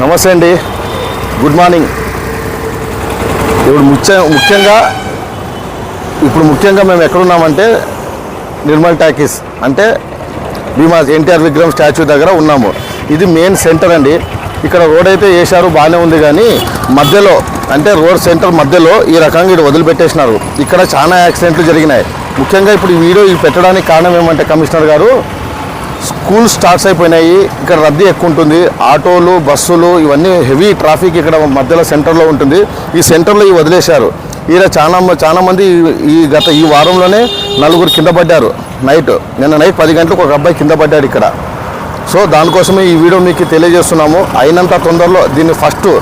నమస్తే అండి. Good morning. ఇప్పుడు ముఖ్య ముఖ్యంగా ఇప్పుడు ముఖ్యంగా మేము ఎక్కడున్నామంటే నిర్మల్ టాకీస్. అంటే భీమా ఎన్టీఆర్ విగ్రహం స్టాచ్యూ దగ్గర ఉన్నాము. ఇది మెయిన్ సెంటర్ అండి. ఇక్కడ రోడ్ అయితే వేశారు బాగానే ఉంది కానీ మధ్యలో అంటే రోడ్ సెంటర్ మధ్యలో ఈ రకంగా ఇక్కడ వదిలిపెట్టేసినారు. ఇక్కడ చాలా యాక్సిడెంట్లు జరిగినాయి. ముఖ్యంగా ఇప్పుడు ఈ వీడియో ఇది పెట్టడానికి కారణం ఏమంటే కమిషనర్ గారు స్కూల్ స్టార్ట్స్ అయిపోయినాయి. ఇక్కడ రద్దీ ఎక్కువ ఉంటుంది ఆటోలు బస్సులు ఇవన్నీ హెవీ ట్రాఫిక్ ఇక్కడ మధ్యలో సెంటర్లో ఉంటుంది. ఈ సెంటర్లో ఇవి వదిలేశారు. ఈడ చాలా మ- చాలా మంది ఈ- గత ఈ వారంలోనే నలుగురు కింద పడ్డారు. నైట్ నిన్న నైట్ పది గంటలకు ఒక అబ్బాయి కింద పడ్డాడు ఇక్కడ. సో దానికోసమే ఈ వీడియో మీకు తెలియజేస్తున్నాము. అయినంత తొందరలో దీన్ని ఫస్ట్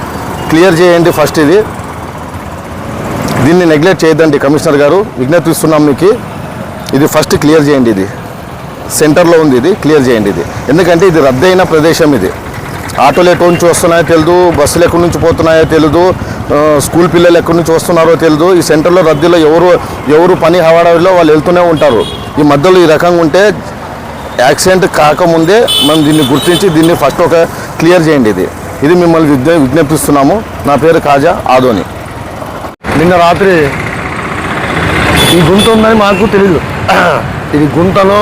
క్లియర్ చేయండి ఫస్ట్ ఇది. దీన్ని నెగ్లెక్ట్ చేయొద్దండి కమిషనర్ గారు. విజ్ఞప్తి ఇస్తున్నాం మీకు. ఇది ఫస్ట్ క్లియర్ చేయండి ఇది. సెంటర్లో ఉంది ఇది క్లియర్ చేయండి ఇది. ఎందుకంటే ఇది రద్దయిన ప్రదేశం ఇది. ఆటోలు ఎక్కడి నుంచి వస్తున్నాయో తెలియదు బస్సులు ఎక్కడి నుంచి పోతున్నాయో తెలియదు స్కూల్ పిల్లలు ఎక్కడి నుంచి వస్తున్నారో తెలియదు ఈ సెంటర్లో రద్దీలో ఎవరు ఎవరు పని హవాడలో వాళ్ళు వెళ్తూనే ఉంటారు. ఈ మధ్యలో ఈ రకంగా ఉంటే యాక్సిడెంట్ కాకముందే మనం దీన్ని గుర్తించి దీన్ని ఫస్ట్ ఒక క్లియర్ చేయండి ఇది. ఇది మిమ్మల్ని విజ్ఞ విజ్ఞప్తిస్తున్నాము. నా పేరు కాజా ఆదోని. నిన్న రాత్రి ఈ గుంత ఉందని మాకు తెలియదు ఇది గుంతలో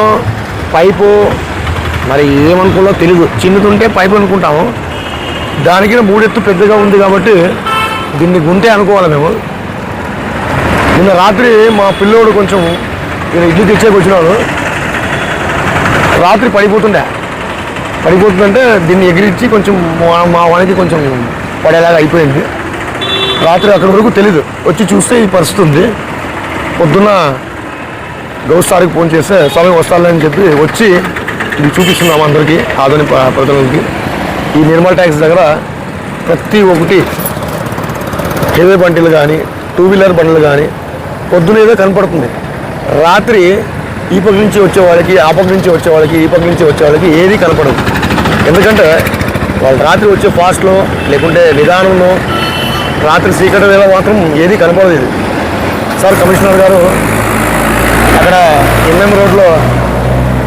పైపు మరి ఏమనుకున్నా తెలియదు చిన్నదుంటే పైపు అనుకుంటాము. దానికి మూడెత్తు పెద్దగా ఉంది కాబట్టి దీన్ని గుంటే అనుకోవాలి మేము. నిన్న రాత్రి మా పిల్లోడు కొంచెం ఇక్కడ ఇడ్లీ తెచ్చేకి వచ్చినాడు. రాత్రి పడిపోతుండే. పడిపోతుందంటే దీన్ని ఎగిరించి కొంచెం మా- మా వానికి కొంచెం పడేలాగా అయిపోయింది. రాత్రి అక్కడి వరకు తెలీదు. వచ్చి చూస్తే ఈ పరిస్థితి ఉంది. పొద్దున్న గౌస్తారికి ఫోన్ చేస్తే స్వామి వస్తానని చెప్పి వచ్చి ఇది చూపిస్తున్నాం అందరికీ ఆధునిక ప్రజలకి ఈ నిర్మల్ ట్యాక్స్ దగ్గర ప్రతి ఒక్కటి హెవీ బండిలు కానీ టూ వీలర్ బండ్లు కానీ పొద్దునేదో కనపడుతుంది. రాత్రి ఈ పక్క నుంచి వచ్చే వాళ్ళకి ఆ పక్క నుంచి వచ్చే వాళ్ళకి ఈ పక్క నుంచి వచ్చే వాళ్ళకి ఏది కనపడదు. ఎందుకంటే వాళ్ళు రాత్రి వచ్చే ఫాస్ట్లో లేకుంటే నిదానంలో రాత్రి చీకటి వేళ మాత్రం ఏది కనపడదు సార్ కమిషనర్ గారు అక్కడ ఎంఎం రోడ్లో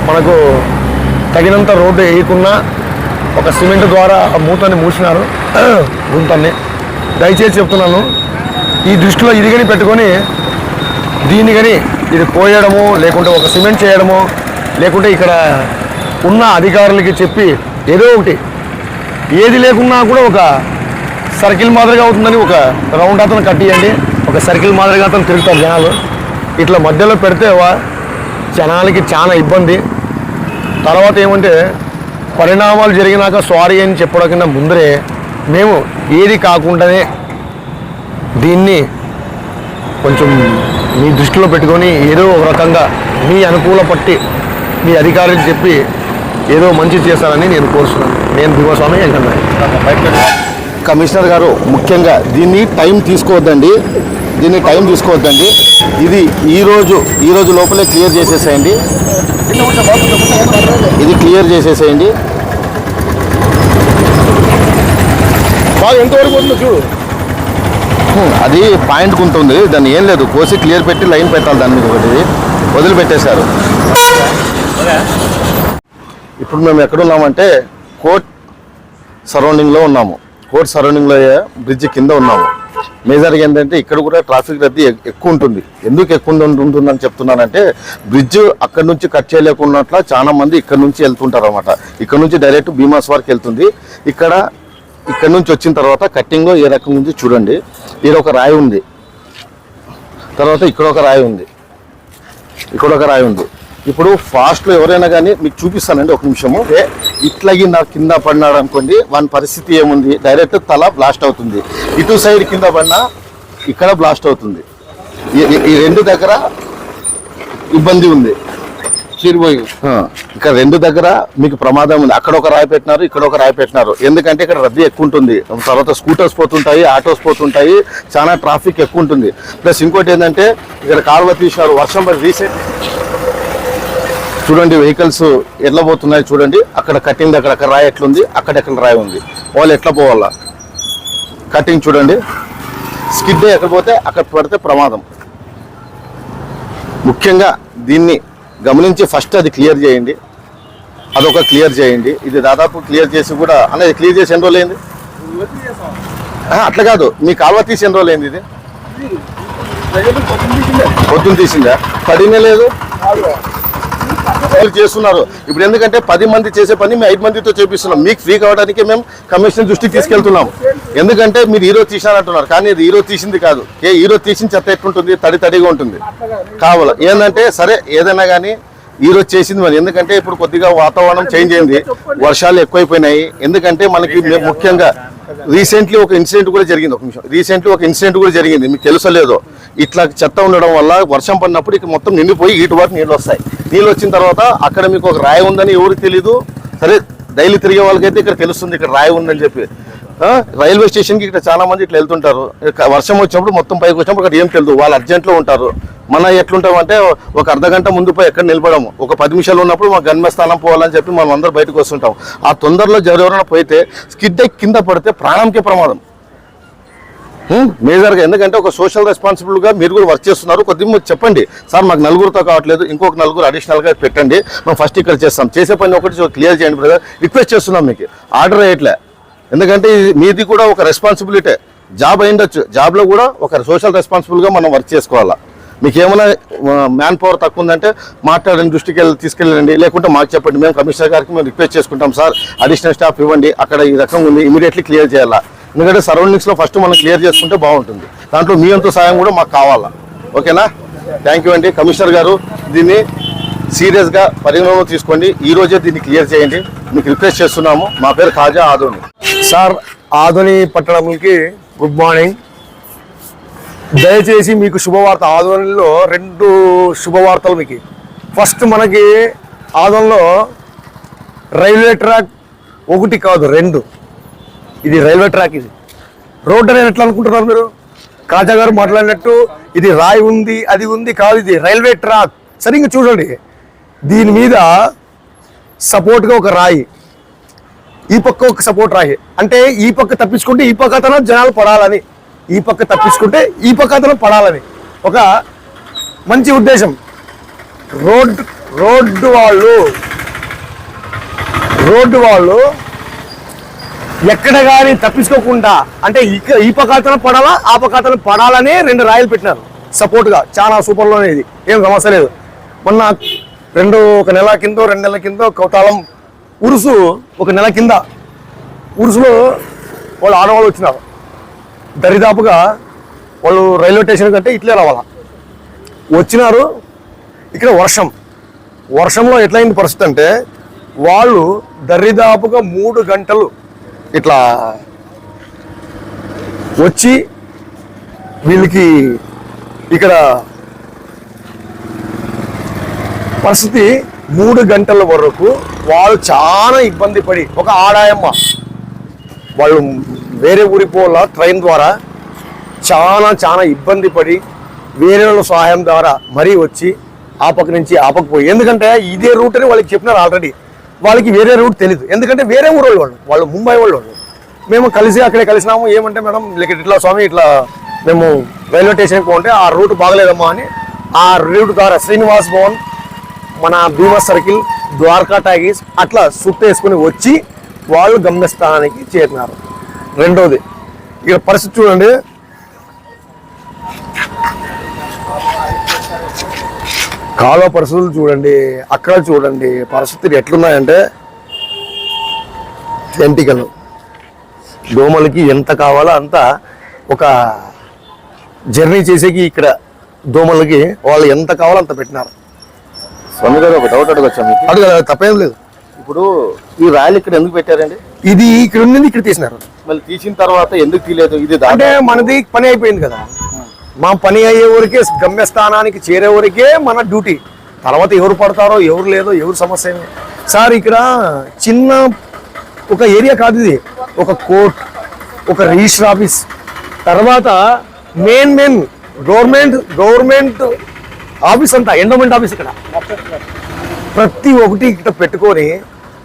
మనకు తగినంత రోడ్డు వేయకున్నా ఒక సిమెంట్ ద్వారా ఆ మూతని మూసినారు గుంతని దయచేసి చెప్తున్నాను ఈ దృష్టిలో ఇది కానీ పెట్టుకొని దీన్ని కానీ ఇది పోయడము లేకుంటే ఒక సిమెంట్ చేయడము లేకుంటే ఇక్కడ ఉన్న అధికారులకి చెప్పి ఏదో ఒకటి. ఏది లేకున్నా కూడా ఒక సర్కిల్ మాదిరిగా అవుతుందని ఒక రౌండ్ అతను కట్టియండి. ఒక సర్కిల్ మాదిరిగా అతను తిరుగుతారు జనాలు. ఇట్లా మధ్యలో పెడితే జనాలకి చాలా ఇబ్బంది. తర్వాత ఏమంటే పరిణామాలు జరిగినాక సారీ అని చెప్పడం ముందరే మేము ఏది కాకుండానే దీన్ని కొంచెం మీ దృష్టిలో పెట్టుకొని ఏదో ఒక రకంగా మీ అనుకూల పట్టి మీ అధికారులకు చెప్పి ఏదో మంచి చేస్తారని నేను కోరుతున్నాను నేను భీమస్వామి అంటున్నాను కమిషనర్ గారు ముఖ్యంగా దీన్ని టైం తీసుకోవద్దండి. దీన్ని టైం తీసుకోవద్దండి. ఇది ఈ రోజు ఈ రోజు లోపలే క్లియర్ చేసేసేయండి. ఇది క్లియర్ చేసేసేయండి. బాగా ఎంతవరకు పోతుందో చూడు. అది పాయింట్ ఉంటుంది దాన్ని ఏం లేదు కోసి క్లియర్ పెట్టి లైన్ పెట్టాలి దాని మీద ఒకటి. వదిలిపెట్టేశారు. ఇప్పుడు మేము ఎక్కడున్నామంటే కోర్ట్ సరౌండింగ్లో ఉన్నాము. కోర్ట్ సరౌండింగ్లో బ్రిడ్జ్ కింద ఉన్నాము. మేజర్గా ఏంటంటే ఇక్కడ కూడా ట్రాఫిక్ రద్దీ ఎక్కువ ఉంటుంది. ఎందుకు ఎక్కువ ఉంటుందని చెప్తున్నానంటే బ్రిడ్జ్ అక్కడ నుంచి కట్ చేయలేకున్నట్ల చాలా మంది ఇక్కడ నుంచి వెళ్తుంటారు అనమాట ఇక్కడ నుంచి డైరెక్ట్ భీమాస్ వరకు వెళ్తుంది. ఇక్కడ ఇక్కడ నుంచి వచ్చిన తర్వాత కట్టింగ్లో ఏ రకం ఉంది చూడండి. ఇక్కడ ఒక రాయి ఉంది. తర్వాత ఇక్కడ ఒక రాయి ఉంది. ఇక్కడ ఒక రాయి ఉంది. ఇప్పుడు ఫాస్ట్లో ఎవరైనా కానీ మీకు చూపిస్తానండి ఒక నిమిషము. ఇట్లాగి నా కింద పడినాడు అనుకోండి వాని పరిస్థితి ఏముంది? డైరెక్ట్ తల బ్లాస్ట్ అవుతుంది. ఇటు సైడ్ కింద పడినా ఇక్కడ బ్లాస్ట్ అవుతుంది. ఈ- రెండు దగ్గర ఇబ్బంది ఉంది. ఆ, ఇక్కడ రెండు దగ్గర మీకు ప్రమాదం ఉంది. అక్కడ ఒక రాయి పెట్టినారు ఇక్కడ ఒక రాయి పెట్టినారు. ఎందుకంటే ఇక్కడ రద్దీ ఎక్కువ ఉంటుంది. తర్వాత స్కూటర్స్ పోతుంటాయి ఆటోస్ పోతుంటాయి చాలా ట్రాఫిక్ ఎక్కువ ఉంటుంది. ప్లస్ ఇంకోటి ఏంటంటే ఇక్కడ కాలువ తీసినారు వర్షం పడి రీసెంట్ చూడండి వెహికల్స్ ఎట్లా పోతున్నాయి చూడండి అక్కడ కట్టింది అక్కడ అక్కడ రాయి ఎట్లుంది అక్కడెక్కడ రాయి ఉంది వాళ్ళు ఎట్లా పోవాలా కటింగ్ చూడండి స్కిడ్ ఎక్కడ పోతే అక్కడ పడితే ప్రమాదం ముఖ్యంగా దీన్ని గమనించి ఫస్ట్ అది క్లియర్ చేయండి అదొక క్లియర్ చేయండి ఇది దాదాపు క్లియర్ చేసి కూడా అనేది క్లియర్ చేసి ఎన్ని రోజులు అయింది ఆ, అట్లా కాదు మీ కాలువ తీసి ఎన్ని రోజులు అయింది ఇది పొద్దున్న తీసిందా పడినే లేదు చేస్తున్నారు. ఇప్పుడు ఎందుకంటే పది మంది చేసే పని మేము ఐదు మందితో చేపిస్తున్నాం. మీకు ఫ్రీ కావడానికి మేము కమిషన్ దృష్టికి తీసుకెళ్తున్నాం. ఎందుకంటే మీరు హీరో తీసారంటున్నారు కానీ ఇది హీరో తీసింది కాదు. ఏ హీరో తీసిన చెత్త ఎట్లుంటుంది? తడి తడిగా ఉంటుంది. కావాలి? ఏంటంటే సరే ఏదైనా కానీ హీరో చేసింది మరి. ఎందుకంటే ఇప్పుడు కొద్దిగా వాతావరణం చేంజ్ అయింది. వర్షాలు ఎక్కువైపోయినాయి. ఎందుకంటే మనకి ముఖ్యంగా రీసెంట్లీ ఒక ఇన్సిడెంట్ కూడా జరిగింది. ఒక నిమిషం. రీసెంట్లీ ఒక ఇన్సిడెంట్ కూడా జరిగింది. మీకు తెలుసలేదో ఇట్లా చెత్త ఉండడం వల్ల వర్షం పడినప్పుడు ఇక మొత్తం నిండిపోయి ఇటు వరకు నీళ్ళు వస్తాయి. నీళ్ళు వచ్చిన తర్వాత అక్కడ మీకు ఒక రాయి ఉందని ఎవరికి తెలీదు. సరే డైలీ తిరిగే వాళ్ళకైతే ఇక్కడ తెలుస్తుంది. ఇక్కడ రాయి ఉందని చెప్పి. రైల్వే స్టేషన్కి ఇక్కడ చాలా మంది ఇట్లా వెళ్తుంటారు. వర్షం వచ్చినప్పుడు మొత్తం పైకి వచ్చినప్పుడు అక్కడ ఏం తెలియదు. వాళ్ళు అర్జెంట్లో ఉంటారు. మన ఎట్లుంటామంటే ఒక అర్ధ గంట ముందు పోయి ఎక్కడ నిలబడము. ఒక పది నిమిషాలు ఉన్నప్పుడు మా గమ్యస్థానం పోవాలని చెప్పి మనం అందరూ బయటకు వస్తుంటాం. ఆ తొందరలో ఎవరెవరైనా పోయితే స్కిడ్ కింద పడితే ప్రాణంకే ప్రమాదం. మేజర్గా ఎందుకంటే ఒక సోషల్ రెస్పాన్సిబుల్గా మీరు కూడా వర్క్ చేస్తున్నారు. కొద్దిగా చెప్పండి. సార్ మాకు నలుగురితో కావట్లేదు. ఇంకొక నలుగురు అడిషనల్గా పెట్టండి. మేము ఫస్ట్ ఇక్కడ చేస్తాం. చేసే పని ఒకటి క్లియర్ చేయండి బ్రదర్. రిక్వెస్ట్ చేస్తున్నాం మీకు. ఆర్డర్ వేయట్లే. ఎందుకంటే మీది కూడా ఒక రెస్పాన్సిబిలిటీ జాబ్ అయిండొచ్చు జాబ్లో కూడా ఒక సోషల్ రెస్పాన్సిబుల్గా మనం వర్క్ చేసుకోవాలా. మీకు ఏమైనా మ్యాన్ పవర్ తక్కువ ఉందంటే మాట్లాడండి దృష్టికి వెళ్ళి తీసుకెళ్ళండి. లేకుంటే మాకు చెప్పండి. మేము కమిషనర్ గారికి మేము రిక్వెస్ట్ చేసుకుంటాం సార్ అడిషనల్ స్టాఫ్ ఇవ్వండి. అక్కడ ఈ రకంగా ఉంది. ఇమీడియట్లీ క్లియర్ చేయాలా? ఎందుకంటే సరౌండింగ్స్లో ఫస్ట్ మనం క్లియర్ చేసుకుంటే బాగుంటుంది. దాంట్లో మీ అంత సాయం కూడా మాకు కావాలా? ఓకేనా? థ్యాంక్ యూ అండి. కమిషనర్ గారు దీన్ని సీరియస్గా పరిగణలో తీసుకోండి. ఈరోజే దీన్ని క్లియర్ చేయండి. మీకు రిక్వెస్ట్ చేస్తున్నాము. మా పేరు ఖాజా ఆదోని. సార్ ఆధుని పట్టణంకి గుడ్ మార్నింగ్. దయచేసి మీకు శుభవార్త. ఆదోనిలో రెండు శుభవార్తలు మీకు. ఫస్ట్ మనకి ఆదోన్లో రైల్వే ట్రాక్ ఒకటి కాదు రెండు. ఇది రైల్వే ట్రాక్ ఇది. రోడ్డు అనేది ఎట్లా అనుకుంటున్నారు మీరు? కాజా గారు మాట్లాడినట్టు ఇది రాయి ఉంది అది ఉంది కాదు ఇది రైల్వే ట్రాక్. సరిగ్గా చూడండి. దీని మీద సపోర్ట్గా ఒక రాయి. ఈ పక్క ఒక సపోర్ట్ రాయి. అంటే ఈ పక్క తప్పించుకుంటే ఈ పక్క అతను జనాలు పడాలని. ఈ పక్క తప్పించుకుంటే ఈ పక్క అతను పడాలని. ఒక మంచి ఉద్దేశం. రోడ్ రోడ్డు వాళ్ళు రోడ్డు వాళ్ళు ఎక్కడ కానీ తప్పించుకోకుండా అంటే ఇక ఈ పక్క అతను పడాలా ఆ పక్క అతను పడాలని రెండు రాయలు పెట్టినారు. సపోర్ట్గా చాలా సూపర్లోనే ఇది. ఏం సమస్య లేదు. మొన్న రెండు ఒక నెల కింద రెండు నెలల కింద కౌతాళం ఉరుసు ఒక నెల కింద. ఉరుసులో వాళ్ళు ఆడవాళ్ళు వచ్చినారు. దరిదాపుగా వాళ్ళు రైల్వే స్టేషన్ కంటే ఇట్లే రావాలా. వచ్చినారు ఇక్కడ వర్షం. వర్షంలో ఎట్లయింది పరిస్థితి అంటే వాళ్ళు దరిదాపుగా మూడు గంటలు ఇట్లా వచ్చి వీళ్ళకి ఇక్కడ పరిస్థితి మూడు గంటల వరకు వాళ్ళు చాలా ఇబ్బంది పడి ఒక ఆడాయమ్మ. వాళ్ళు వేరే ఊరి ట్రైన్ ద్వారా చాలా చాలా ఇబ్బంది పడి వేరే వాళ్ళ సహాయం ద్వారా మరీ వచ్చి ఆ పక్క నుంచి ఆ పక్క పోయి ఎందుకంటే ఇదే రూట్ అని వాళ్ళకి చెప్పినారు ఆల్రెడీ. వాళ్ళకి వేరే రూట్ తెలియదు ఎందుకంటే వేరే ఊరు వాళ్ళు. వాళ్ళు ముంబై వాళ్ళు వాళ్ళు. మేము కలిసి అక్కడే కలిసినాము. ఏమంటే మేడం లేక ఇట్లా స్వామి ఇట్లా మేము రైల్వే స్టేషన్కి పోంటే ఆ రూట్ బాగలేదమ్మా అని ఆ రూట్ ద్వారా శ్రీనివాస్ భవన్ మన భీమా సర్కిల్ ద్వారకా టాగీస్ అట్లా సుట్టేసుకుని వచ్చి వాళ్ళు గమ్యస్థానానికి చేరినారు. రెండవది ఇక్కడ పరిస్థితి చూడండి. కాలువ పరిస్థితులు చూడండి అక్కడ చూడండి పరిస్థితులు ఎట్లున్నాయంటే ఎంటికలు దోమలకి ఎంత కావాలో అంత ఒక జర్నీ చేసేకి ఇక్కడ దోమలకి వాళ్ళు ఎంత కావాలో అంత పెట్టినారు. స్వామి గారు ఒక డౌట్ అడగచ్చా మీకు? అడుగు తప్పేం లేదు. ఇప్పుడు ఈ రాయలు ఇక్కడ ఎందుకు పెట్టారండి? ఇది ఇక్కడ ఉన్నది ఇక్కడ తీసినారు. మళ్ళీ తీసిన తర్వాత ఎందుకు తీయలేదు? ఇది అంటే మనది పని అయిపోయింది కదా. మా పని అయ్యే వరకే గమ్యస్థానానికి చేరే వరకే మన డ్యూటీ. తర్వాత ఎవరు పడతారో ఎవరు లేదో ఎవరు సమస్య. సార్ ఇక్కడ చిన్న ఒక ఏరియా కాదు ఇది. ఒక కోర్ట్ ఒక రిజిస్టర్ ఆఫీస్. తర్వాత main main government government office అంతా ఎండోమెంట్ ఆఫీస్ ఇక్కడ. ప్రతి ఒక్కటి ఇక్కడ పెట్టుకొని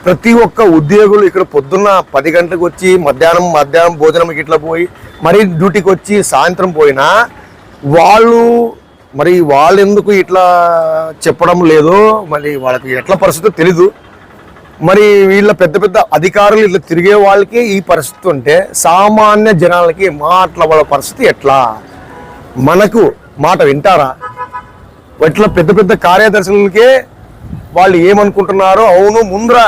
ప్రతి ఒక్క ఉద్యోగులు ఇక్కడ పొద్దున్న పది గంటలకు వచ్చి మధ్యాహ్నం మధ్యాహ్నం భోజనంకి ఇట్లా పోయి మరీ డ్యూటీకి వచ్చి సాయంత్రం పోయినా వాళ్ళు మరి వాళ్ళు ఎందుకు ఇట్లా చెప్పడం లేదు మరి వాళ్ళకి ఎట్లా పరిస్థితి తెలీదు. మరి వీళ్ళ పెద్ద పెద్ద అధికారులు ఇట్లా తిరిగే వాళ్ళకి ఈ పరిస్థితి ఉంటే సామాన్య జనాలకి మాట్లాడే పరిస్థితి ఎట్లా? మనకు మాట వింటారా? ఇట్లా పెద్ద పెద్ద కార్యదర్శులకే వాళ్ళు ఏమనుకుంటున్నారో అవును ముందర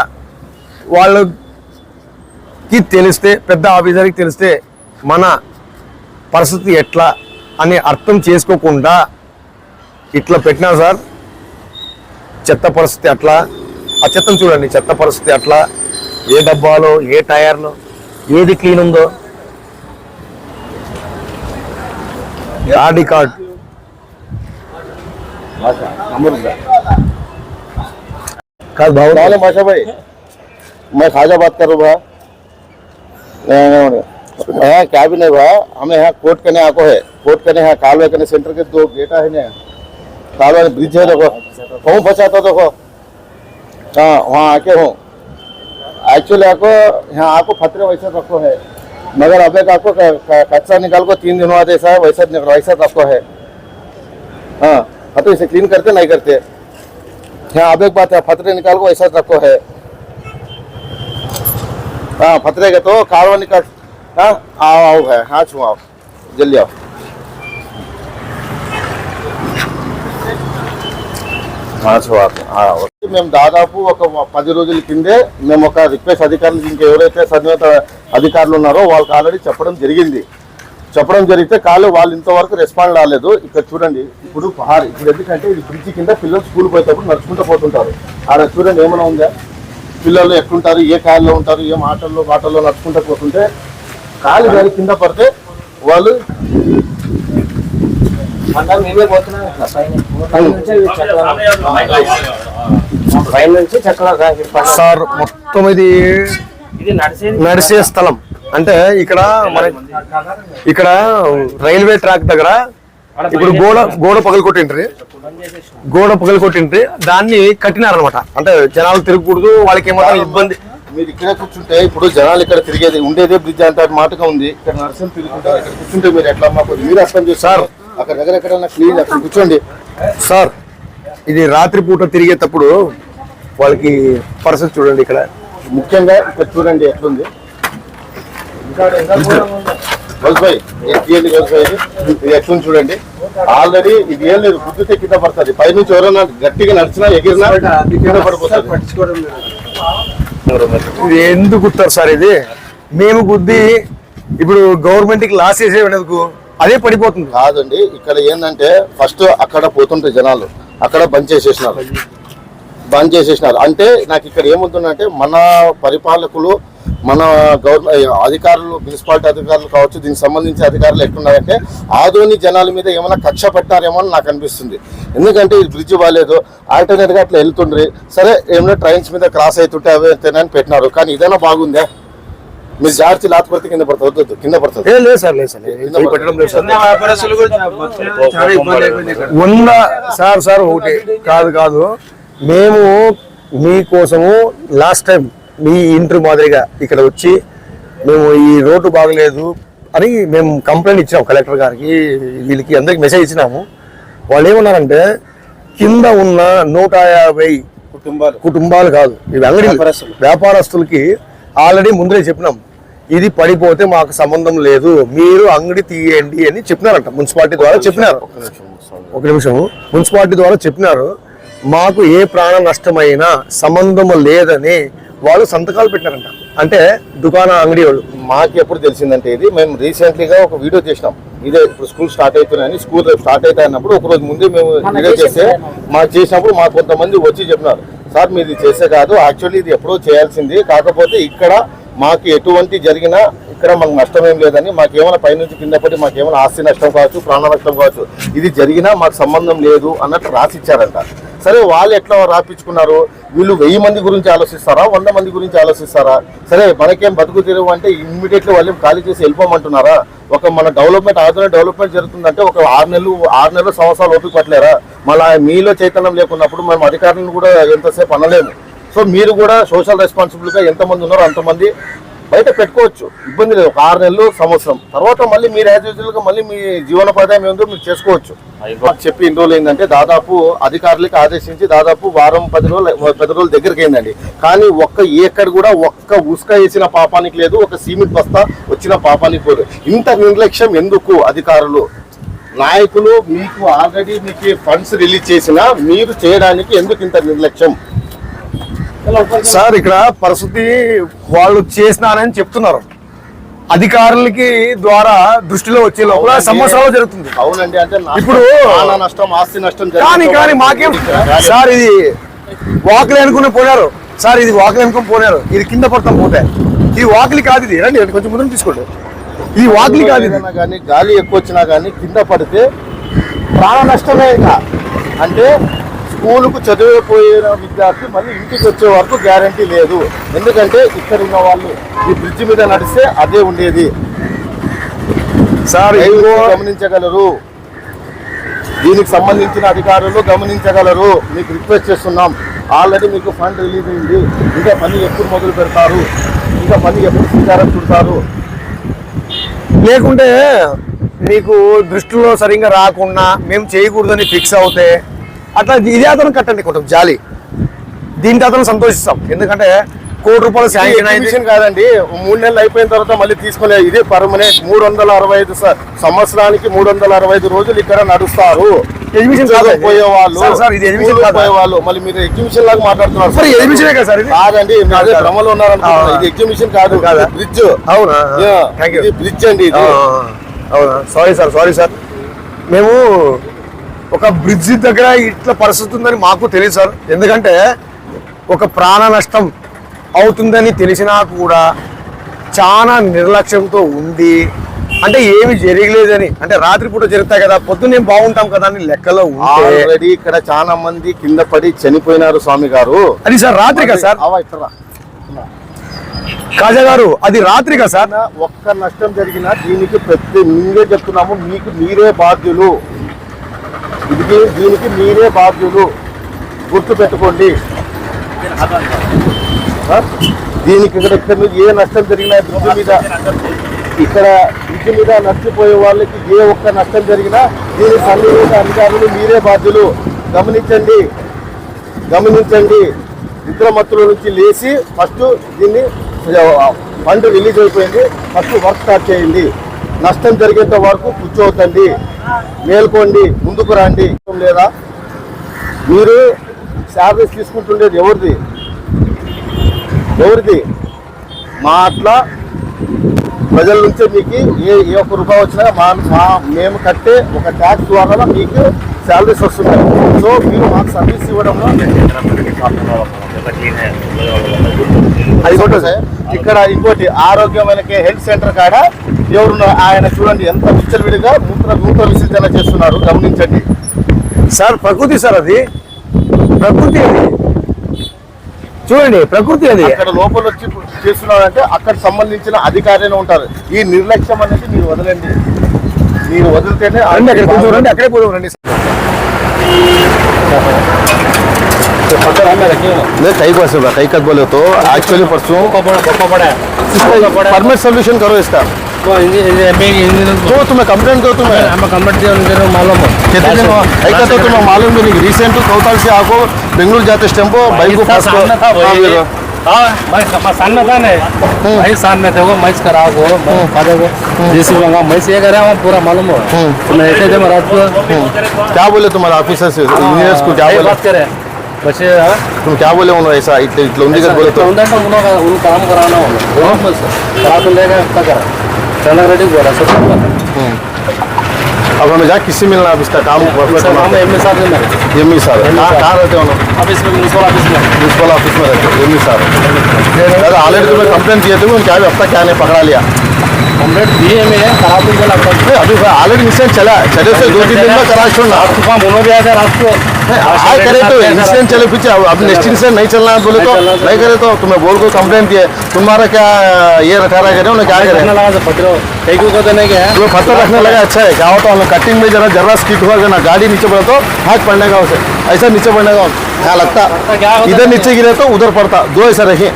వాళ్ళకి తెలిస్తే పెద్ద ఆఫీసర్కి తెలిస్తే మన పరిస్థితి ఎట్లా అని అర్థం చేసుకోకుండా ఇట్లా పెట్టినా సార్ చెత్త పరిస్థితి అట్లా. ఆ చెత్తను చూడండి చెత్త పరిస్థితి అట్లా. ఏ డబ్బాలో ఏ టైర్లో ఏది క్లీన్ ఉందో. ఆర్డీ కార్డ్ खास भाव वाले माशा भाई। मैं खाजा बात कर रहा हूँ यहाँ क्या भी नहीं भाई हमें यहाँ कोर्ट करने आको है। कोर्ट करने यहाँ कालवे करने सेंटर के दो गेटा है। ना कालवा ब्रिज है देखो। कहूँ बचा था देखो। हाँ वहाँ आके हूँ। एक्चुअली आपको यहाँ आपको फतरे वैसा रखो है। मगर अब एक आपको कच्चा निकाल को तीन दिनों बाद ऐसा है वैसा वैसा रखो है। हाँ। हाँ तो इसे क्लीन करते नहीं करते हाँ अब एक बात है फतरे निकाल को ऐसा रखो है हाँ फतरे के तो कारवा निकाल हाँ आओ आओ है हाँ छू आओ जल्दी आओ हाँ छూ आओ हाँ, మేము దాదాపు ఒక పది రోజుల కిందే మేము ఒక రిక్వెస్ట్ అధికారులు ఇంకా ఎవరైతే సన్నిహిత అధికారులు ఉన్నారో వాళ్ళకి ఆల్రెడీ చెప్పడం జరిగింది చెప్పడం జరిగితే కాలు వాళ్ళు ఇంతవరకు రెస్పాండ్ రాలేదు. ఇక్కడ చూడండి ఇప్పుడు పహార్ ఇప్పుడు ఎందుకంటే ఇది బ్రిడ్జి కింద పిల్లలు స్కూల్ పోయేటప్పుడు నడుచుకుంటూ పోతుంటారు. ఆడ చూడండి ఏమైనా ఉందా? పిల్లలు ఎట్లుంటారు ఏ కాయల్లో ఉంటారు ఏ ఆటల్లో బాటల్లో నడుచుకుంటూ పోతుంటే కాలు గారి కింద పడితే వాళ్ళు సార్ మొత్తం ఇది నడిచే స్థలం. అంటే ఇక్కడ మన ఇక్కడ రైల్వే ట్రాక్ దగ్గర ఇప్పుడు గోడ గోడ పగలకొట్టిండ్రి గోడ పగలకొట్టిండ్రి దాన్ని కట్టినారనమాట అంటే జనాలు తిరగకూడదు వాళ్ళకి ఏమాత్రం ఇబ్బంది. మీరు ఇక్కడే కూర్చుంటే ఇప్పుడు జనాలు ఇక్కడ తిరిగేది ఉండేదే బ్రిడ్జ్ అంత మాటగా ఉంది. ఇక్కడ నర్సం తిరుగుతుంటారు ఇక్కడ కూర్చుంటే మీరు ఎట్లా కొద్దిగా మీరు అర్థం చేస్తారు అక్కడ దగ్గర క్లీన్ అక్కడ కూర్చోండి. సార్ ఇది రాత్రి పూట తిరిగేటప్పుడు వాళ్ళకి పరిస్థితి చూడండి ఇక్కడ. ముఖ్యంగా ఇక్కడ చూడండి ఎట్లుంది. గొలుసుబాయ్ తీయండి గొలుసుబాయ్ ఇది? ఇది ఎట్లుంది చూడండి. ఆల్రెడీ ఇది ఏం లేదు గుద్దితే కింద పడుతుంది. పైనుంచి ఎవరైనా గట్టిగా నడిచినా ఎగిరినా కింద పడిపోతుంది. ఇది ఎందుకు గుర్తారు సార్ ఇది? మేము గుద్ది ఇప్పుడు గవర్నమెంట్కి లాస్ చేసేందుకు అదే పడిపోతుంది. కాదండి ఇక్కడ ఏంటంటే ఫస్ట్ అక్కడ పోతుంటే జనాలు అక్కడ బంద్ చేసేసినారు. బంద్ చేసేసినారు. అంటే నాకు ఇక్కడ ఏముంటుందంటే మన పరిపాలకులు మన గవర్నమెంట్ అధికారులు మున్సిపాలిటీ అధికారులు కావచ్చు దీనికి సంబంధించి అధికారులు ఎట్లున్నారంటే ఆదోని జనాల మీద ఏమైనా కక్ష పెట్టారేమో అని నాకు అనిపిస్తుంది. ఎందుకంటే ఇది బ్రిడ్జ్ బాగాలేదు ఆల్టర్నేట్గా అట్లా వెళ్తుండ్రి. సరే ఏమైనా ట్రైన్స్ మీద క్రాస్ అవుతుంటే అవి అని పెట్టినారు. కానీ ఇదైనా బాగుందా? మీరు జాగ్రత్త లాత పడితే కింద పడుతుంది కింద పడుతుంది. లేదు సార్ లేదు సార్ సార్ సార్ ఒకటి కాదు కాదు. మేము మీకోసము లాస్ట్ టైం మీ ఇంటర్ మాదిరిగా ఇక్కడ వచ్చి మేము ఈ రోడ్డు బాగలేదు అని మేము కంప్లైంట్ ఇచ్చినాం కలెక్టర్ గారికి వీళ్ళకి అందరికి మెసేజ్ ఇచ్చినాము. వాళ్ళు ఏమన్నారంటే కింద ఉన్న నూట యాభై కుటుంబాలు. కుటుంబాలు కాదు ఇవి అంగడి వ్యాపారస్తులు. వ్యాపారస్తులకి ఆల్రెడీ ముందే చెప్పినాం. ఇది పడిపోతే మాకు సంబంధం లేదు మీరు అంగడి తీయండి అని చెప్పినారంట. మున్సిపాలిటీ ద్వారా చెప్పినారు. ఒక నిమిషం. మున్సిపాలిటీ ద్వారా చెప్పినారు. మాకు ఏ ప్రాణ నష్టమైనా సంబంధం లేదని వాళ్ళు సంతకాలు పెట్టినారంట. అంటే దుకాణ అంగడి వాళ్ళు. మాకు ఎప్పుడు తెలిసిందంటే ఇది మేము రీసెంట్లీగా ఒక వీడియో చేసినాం. ఇదే ఇప్పుడు స్కూల్ స్టార్ట్ అవుతున్నాయని స్కూల్ రేపు స్టార్ట్ అవుతాయన్నప్పుడు ఒక రోజు ముందే మేము వీడియో చేస్తే మాకు చేసినప్పుడు మాకు కొంతమంది వచ్చి చెప్పినారు సార్ మీరు ఇది చేసే కాదు యాక్చువల్లీ ఇది ఎప్పుడో చేయాల్సింది. కాకపోతే ఇక్కడ మాకు ఎటువంటి జరిగినా ఇక్కడ మాకు నష్టం ఏం లేదని మాకు ఏమైనా పైనుంచి కింద పడి మాకు ఏమైనా ఆస్తి నష్టం కావచ్చు ప్రాణ నష్టం కావచ్చు ఇది జరిగినా మాకు సంబంధం లేదు అన్నట్టు రాసిచ్చారంట. సరే వాళ్ళు ఎట్లా రాపించుకున్నారు వీళ్ళు వెయ్యి మంది గురించి ఆలోచిస్తారా? వంద మంది గురించి ఆలోచిస్తారా? సరే మనకేం బతుకు తెరువు అంటే ఇమ్మీడియట్లీ వాళ్ళు ఖాళీ చేసి వెళ్ళిపోమంటున్నారా? ఒక మన డెవలప్మెంట్ ఆధునిక డెవలప్మెంట్ జరుగుతుందంటే ఒక ఆరు నెలలు ఆరు నెలలు సంవత్సరాలు ఓపిక పట్టలేరా? మళ్ళీ మీలో చైతన్యం లేకున్నప్పుడు మేము అధికారులను కూడా ఎంతసేపు అనలేము. సో మీరు కూడా సోషల్ రెస్పాన్సిబుల్గా ఎంతమంది ఉన్నారో అంతమంది బయట పెట్టుకోవచ్చు. ఇబ్బంది లేదు. ఒక ఆరు నెలలు సంవత్సరం. తర్వాత మళ్ళీ మీరు యాజ్ యూజువల్గా మళ్ళీ మీ జీవనోపాధ్యాయం ఏందో మీరు చేసుకోవచ్చు. మాకు చెప్పి ఇన్ని రోజులు ఏంటంటే దాదాపు అధికారులకు ఆదేశించి దాదాపు వారం పది రోజులు పది రోజుల దగ్గరికి అయిందండి. కానీ ఒక్క ఏకర్ కూడా ఒక్క ఉసుక వేసిన పాపానికి లేదు. ఒక సిమెంట్ బస్తా వచ్చిన పాపానికి లేదు ఇంత నిర్లక్ష్యం ఎందుకు అధికారులు? నాయకులు మీకు ఆల్రెడీ మీకు ఫండ్స్ రిలీజ్ చేసినా మీరు చేయడానికి ఎందుకు ఇంత నిర్లక్ష్యం? సార్ ఇక్కడ పరిస్థితి వాళ్ళు చేసినారని చెప్తున్నారు. అధికారులకి ద్వారా దృష్టిలో వచ్చే లోపల సంవత్సరాలు జరుగుతుంది. అవునండి అంటే ఇప్పుడు- నష్టం ఆస్తి నష్టం కానీ కానీ మాకేం సార్ ఇది వాకులు అనుకుని పోయారు సార్ ఇది వాకులు అనుకుని పోయారు ఇది కింద పడతాం పోతే. ఇది వాకిలి కాదు ఇది. రండి కొంచెం ముందు తీసుకోండి. ఇది వాకిలి కాదు కానీ గాలి ఎక్కువ వచ్చినా కానీ కింద పడితే ప్రాణ నష్టమే ఇక. అంటే స్కూలుకు చదివిపోయిన విద్యార్థి మళ్ళీ ఇంటికి వచ్చే వరకు గ్యారంటీ లేదు. ఎందుకంటే ఇక్కడ ఉన్న వాళ్ళు ఈ బ్రిడ్జ్ మీద నడిస్తే అదే ఉండేది. సార్ గమనించగలరు. దీనికి సంబంధించిన అధికారులు గమనించగలరు. మీకు రిక్వెస్ట్ చేస్తున్నాం. ఆల్రెడీ మీకు ఫండ్ రిలీజ్ అయింది. ఇంకా పని ఎప్పుడు మొదలు పెడతారు? ఇంకా పని ఎప్పుడు శ్రీకారం చుడతారు? లేకుంటే మీకు దృష్టిలో సరిగ్గా రాకుండా మేము చేయకూడదని ఫిక్స్ అవుతే అట్లా ఇదే అతను కట్టండి కొంచెం జాలి. దీంతో అతను సంతోషిస్తాం. ఎందుకంటే కోటి రూపాయలు శాంక్షన్ అయింది. కాదండి. మూడు నెలలు అయిపోయిన తర్వాత మళ్ళీ తీసుకునే ఇదే పర్మనెంట్ మూడు వందల అరవై ఐదు సంవత్సరానికి మూడు వందల అరవై ఐదు రోజులు ఇక్కడ నడుస్తారు. ఎగ్జిబిషన్ కాదు ఇది. పోయే వాళ్ళు సార్, సార్, ఇది ఎగ్జిబిషన్ కాదు. మళ్ళీ మీరు ఎగ్జిబిషన్ లాగా మాట్లాడుతున్నారు మరి ఎగ్జిబిషనే కదా సార్ ఇది? కాదండి అదే భ్రమలో ఉన్నారనుకుంటున్నారు ఆ. ఇది ఎగ్జిబిషన్ కాదు. కాదా? బ్రిడ్జ్ అవునా? ఇది బ్రిడ్జ్ అండి ఇది. అవునా? సారీ సార్ సారీ సార్ మేము ఒక బ్రిడ్జి దగ్గర ఇట్లా పరిస్థితి ఉందని మాకు తెలియదు సార్. ఎందుకంటే ఒక ప్రాణ నష్టం అవుతుందని తెలిసినా కూడా చాలా నిర్లక్ష్యంతో ఉంది అంటే ఏమి జరగలేదని అంటే రాత్రిపూట జరుగుతాయి కదా పొద్దున్నే బాగుంటాం కదా అని లెక్కలో ఆల్రెడీ ఇక్కడ చాలా మంది కింద పడి చనిపోయినారు స్వామి గారు. అది సార్ రాత్రి కదా సార్. కాజా గారు అది రాత్రి కదా సార్? ఒక్క నష్టం జరిగినా దీనికి ప్రతి మీరే చెప్తున్నాము మీకు మీరే బాధ్యులు. ఇది దీనికి మీరే బాధ్యులు. గుర్తు పెట్టుకోండి దీనికి ఇక్కడ ఇక్కడ మీద ఏ నష్టం జరిగినా బ్రిడ్జి మీద ఇక్కడ బ్రిడ్జి మీద నష్టపోయే వాళ్ళకి ఏ ఒక్క నష్టం జరిగినా దీని సన్నిహిత అధికారులు మీరే బాధ్యులు. గమనించండి. గమనించండి. నిద్రమత్తుల నుంచి లేచి ఫస్ట్ దీన్ని ఫండ్ రిలీజ్ అయిపోయింది. ఫస్ట్ వర్క్ స్టార్ట్ చేయండి. నష్టం జరిగేంత వరకు కూర్చోవద్దండి. మేల్కోండి ముందుకు రండి. లేదా మీరు శాలరీస్ తీసుకుంటుండేది ఎవరిది? ఎవరిది? మా అట్లా ప్రజల నుంచి మీకు ఏ ఏ ఒక్క రూపాయి వచ్చినా మా మా మేము కట్టే ఒక ట్యాక్స్ ద్వారా మీకు శాలరీస్ వస్తున్నాయి. సో మీరు మాకు సర్వీస్ ఇవ్వడంలో అది కూడా సార్. ఇక్కడ ఇంకోటి ఆరోగ్యమైన హెల్త్ సెంటర్ కాడ ఎవరు ఆయన చూడండి ఎంత విచ్చలవిడిగా మూత్ర మూత్ర విసర్జన చేస్తున్నారు గమనించండి. సార్ ప్రకృతి సార్ అది. ప్రకృతి అది. చూడండి ప్రకృతి అది. అక్కడ లోపల వచ్చి చేస్తున్నారంటే అక్కడ సంబంధించిన అధికారులే ఉంటారు. ఈ నిర్లక్ష్యం అనేది మీరు వదలండి. మీరు వదిలితేనే అక్కడే పోదాం రండి मैं कई को ऐसे कई कद बोले तो एक्चुअली परसों परमिट सॉल्यूशन करो इसका। तो तुम्हें कंप्लेंट करो तुम्हें। हम कंप्लेंट दिया मालूम कितने दिन तो तुम्हें मालूम भी नहीं। रिसेंट तो कौताल से आपको बेंगलुरु जाते स्टेम्पो भाई को हाँ, हाँ, पास को सामने था ना। हम्म। भाई सामने थे वो मैच करा वो मैच करा वो जिस मंगा मैच ये करा हाँ, वो पूरा मालूम हो। हम्म। तो मैं ऐसे जब मराठी हम्म। को क्या बोले तुम्हारा ऑफिसर से? इंजीनियर्स को क्या बोले? बात करें। बचेगा तुम क्या बोले उन्होंने? ऐसा इतने इतने उन्हीं का बोले तो। उन्होंने उन्होंने उन काम कराना होगा। हाँ। वो हम करा तो लेगा क्या करा। चंदा रेड्डी बोला सब हम्म। अब हमें जा किससे मिलना अब इसका काम परफेक्ट होना हम रहते हो अब इसमें म्यूनसिपल ऑफ़िस में। ऑफ़िस में रहते हो। एमए साहब दादा ऑलरेडी तुम्हें कंप्लेंट दिए थे क्या अब तक क्या ने पकड़ा लिया? तो, तो चला तो अभी ऑलरेडी मिशन चला चले से दो तीन दिन में करा छोड़ना। आपके तुम बोलो भी हाँ करे तो इंसिडेंट चले पीछे अब नेक्स्ट इंसिडेंट नहीं चलना है बोले तो नहीं करे तो तुम्हें बोल को कंप्लेंट किए तुम्हारा क्या ये रखा रहा करे उन्हें क्या करे? लगा तो पत्थर तुम्हें रखने लगा अच्छा है क्या होता है कटिंग में जरा जरा स्किट हुआ ना गाड़ी नीचे पड़ा तो हाथ पड़ने का उसे। ऐसा नीचे पड़ने का क्या लगता? इधर नीचे गिरे तो उधर पड़ता। दो ऐसा रखे।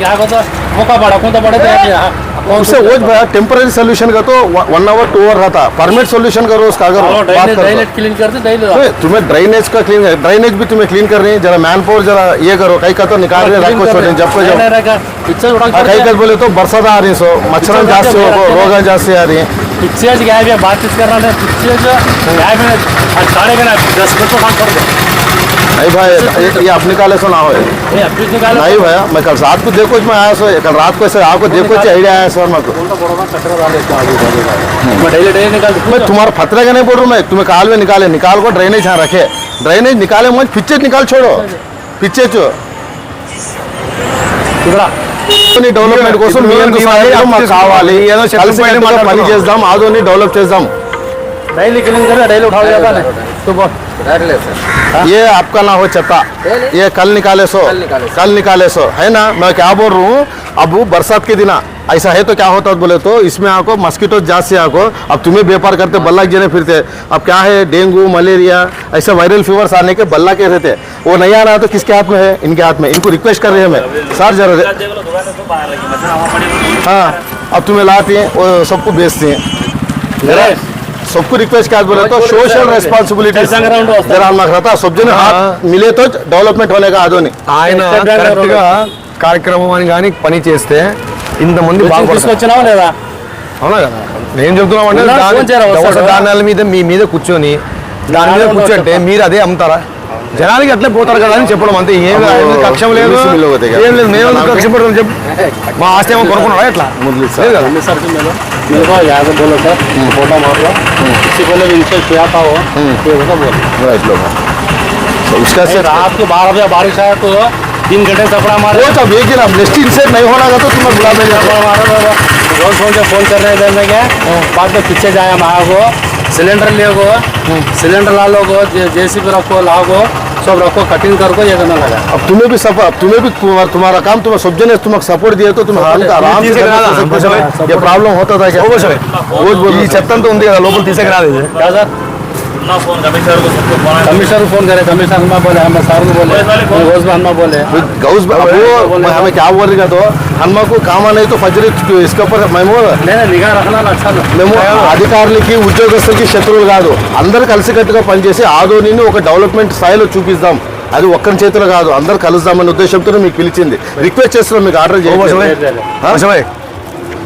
क्या को तो मौका बड़ा कौन तो बड़े थे उससे वो भैया टेम्पररी सोल्यूशन का तो वन आवर टू आवर रहता। परमानेंट सोल्यूशन करो उसका अगर तुम्हें ड्रेनेज का क्लीन है ड्राइनेज भी तुम्हें क्लीन करनी है जरा मैन पावर जरा ये करो कहीं का तो निकाल रहे रखो छोड़े जब को जब हाँ, कहीं का बोले तो बरसात आ रही सो मच्छर जास्ती हो रोग जास्ती आ रही है। पिक्चर्स गायब है बातचीत रहा है पिक्चर्स गायब है साढ़े दस बच्चों को काम कर। दे नहीं भाई ये, ये अपने काले सो ना हो ये अभी निकालो नहीं भैया मैं कल रात को देखो मैं आया सो कल रात को ऐसे आपको देखो आइडिया आया सर मेरे को कौन सा बड़ा कचरा डाले इसको आगे आगे आगे। मैं डेली डेली निकाल मैं तुम्हारा फतरे का नहीं बोल रहा हूँ मैं तुम्हें काल में निकाले निकाल को ड्रेनेज यहाँ रखे ड्रेनेज निकाले मुझे पिक्चर निकाल छोड़ो पिक्चर चो ఇక్కడ డెవలప్మెంట్ కోసం మీ ఎందుకు సహాయం మాకు కావాలి ఏదో చెప్పు కలిసి పైన పని మాట్లాడుతున్నాం. చేద్దాం ఆదోని డెవలప్ చేద్దాం డైలీ క్లీన్ करे डेली उठा है? ये आपका ना हो चता ये कल निकाले सो। कल निकाले सो। है ना? मैं क्या बोल रहा हूँ? अब बरसात के दिन ऐसा है तो क्या होता है बोले तो? इसमें आपको मस्कीटो जात से आपको अब तुम्हें व्यापार करते बल्ला जने फिरते। अब क्या है? डेंगू मलेरिया ऐसे वायरल फीवर्स आने के बल्ला के रहते। वो नहीं आ रहा तो किसके हाथ में है? इनके हाथ में। इनको रिक्वेस्ट कर रहे हैं मैं सर जरा हाँ। अब तुम्हें लाते हैं वो सबको बेचते हैं। सबको रिक्वेस्ट क्या बोले तो सोशल रेस्पॉन्सिबिलिटी चर्चा ग्राउंड वस्ता. जरा हम रखा सब जने हाथ मिले तो डेवलपमेंट होने का आदोनी ఆయన ఎక్కడ బ్యాక్ కరెక్ట్ గా కార్యక్రమం అని కానీ పని చేస్తే ఇంతమంది బాగుపడతారు తీసుకొచ్చినావా లేదా అవునా కదా నేను చెప్తున్నాం అంటే ఉన్నాడు, దాని- ఫోన్ చేయరా, దవస వస్తాడు. ధాన్యాల మీద మీ మీద కూర్చొని దాని మీద నారాయణ కూర్చోంటే వస్తాడు. మీరు అదే అమ్ముతారా జనాలకి అట్లే పోతారు కదా అని చెప్పడం అంతే ఏం అమ్మో, ఏం కక్షం లేదు ఇంగ్లీష్ మిల్లు పోతాయి కదా. ఏం లేదు మేము ఎందుకు కక్ష పడతాం చెప్పు మా ఆస్తి ఏమో కొనుక్కున్నారా ఎట్లా मुरली లేదు सर కదా देखो यहाँ से बोलो सर मार लो इससे पहले इनसे किया था वो राइट लोग तो उसका से रात को बारह बजे बारिश आया तो तीन घंटे सपड़ा मारे तो भेज नहीं होना तो तुम्हें बुला भेज रोज फ़ोन से फ़ोन कर रहे क्या बाद में पीछे जाए माँ सिलेंडर ले गो सिलेंडर ला लो गो जे सी पी रखो लाओ सब रखो कटिंग करको ये करना लगा। अब तुम्हें भी सफ़र अब तुम्हें भी तुम्हारा काम तुम्हें सब्ज़ी ने तुम्हें सपोर्ट दिया तो तुम्हें तुम आराम से ये प्रॉब्लम होता था क्या? वो ये छत्तन तो उनके लोकल तीसरे करा दीजिए क्या सर? कमिश्नर को फोन करे कमिश्नर में बोले हमें सर को बोले रोज में हमें बोले गौस वो मैं हमें क्या बोल रहा तो हनुमा को काम नहीं तो फजरी इसके ऊपर మేము नहीं नहीं निगाह रखना ना अच्छा మేము అధికారులకి ఉద్యోగస్తులకి శత్రువులు కాదు అందరు కలిసికట్టుగా పనిచేసి ఆదోనిని ఒక డెవలప్మెంట్ స్థాయిలో చూపిస్తాం అది ఒక్కరి చేతిలో కాదు అందరు కలుద్దామనే ఉద్దేశంతో మీకు పిలిచింది రిక్వెస్ట్ చేస్తున్నాం మీకు ఆర్డర్ ఓ బసవే. చేయండి బసవే,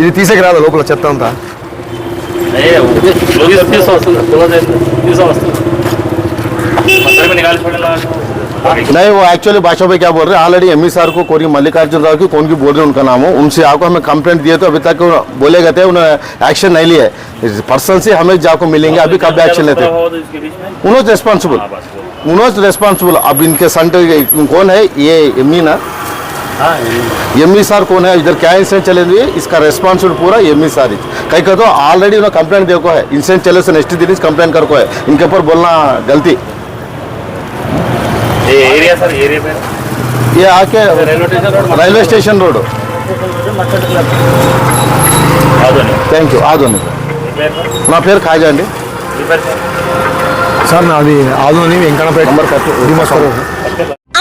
ఇది తీసేకి లోపల చెత్త అంతా नहीं वो एक्चुअली भाषा में क्या बोल रहे हैं? ऑलरेडी एम सर को कोरी मल्लिकार्जुन राव की कौन की बोल रहे हैं उनका नाम हो? उनसे आपको हमें कंप्लेंट दिए तो अभी तक बोले गए थे उन्होंने एक्शन नहीं लिया है। पर्सन से हमें जाको मिलेंगे अभी कब एक्शन लेते उन्होंने रेस्पॉन्सिबल उन्होंने रेस्पॉन्सिबल अब इनके सेंटर कौन है? ये एमी ना? एम सर कौन है इधर क्या इंसिडेंट चले हुए इसका रेस्पॉन्सिबल पूरा एम सर ही कहीं का तो ऑलरेडी उन्होंने कंप्लेंट देखो है इंसिडेंट चले से नेक्स्ट दिन कंप्लेंट कर को है इनके ऊपर बोलना गलती एरिया सर एरिया पे ये आके railway station road railway station road thank you Adoni నా పేరు ఖాజా అండి సార్ నాది ఆదోని వెంకన్నపేట నంబర్ కట్టు. భీమస్వరం.